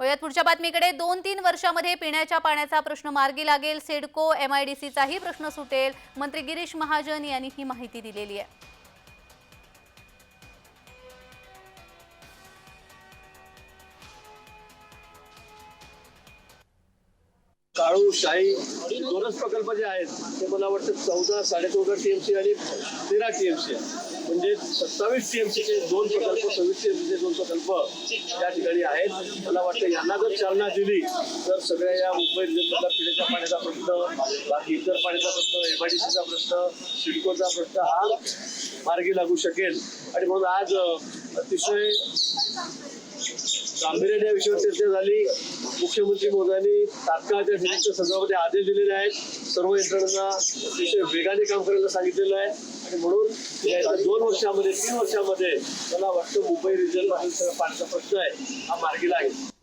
वयात पुढच्या बातमीकडे. दोन तीन वर्षामध्ये पिण्याच्या पाण्याचा प्रश्न मार्गी लागेल. सिडको एमआयडीसीचाही प्रश्न सुटेल. मंत्री गिरीश महाजन यांनी ही माहिती दिलेली आहे. काळू शाही दोनच प्रकल्प जे आहेत ते मला वाटतं चौदा साडेचौदा टीएमसी आणि तेरा टीएमसी म्हणजे सत्तावीस टीएमसीचे दोन प्रकल्प सव्वीस टीएमसीचे दोन प्रकल्प त्या ठिकाणी आहेत. मला वाटतं यांना जर चालना दिली तर सगळ्या या मुंबई जिल्ह्यातला पिण्याच्या पाण्याचा प्रश्न बाकी इतर पाण्याचा प्रश्न एमआयडीसीचा प्रश्न सिडकोचा प्रश्न हा मार्गी लागू शकेल. आणि म्हणून आज अतिशय गांभीर्याने या विषयावर चर्चा झाली. मुख्यमंत्री मोदयांनी तात्काळ त्या ठिकाणच्या संदर्भामध्ये आदेश दिलेले आहेत. सर्व यंत्रणांना अतिशय वेगाने काम करायला सांगितलेलं आहे. आणि म्हणून येत्या दोन वर्षामध्ये तीन वर्षामध्ये मला वाटतं मुंबई रिजन पाण्याचा प्रश्न आहे. हा मार्गी लागेल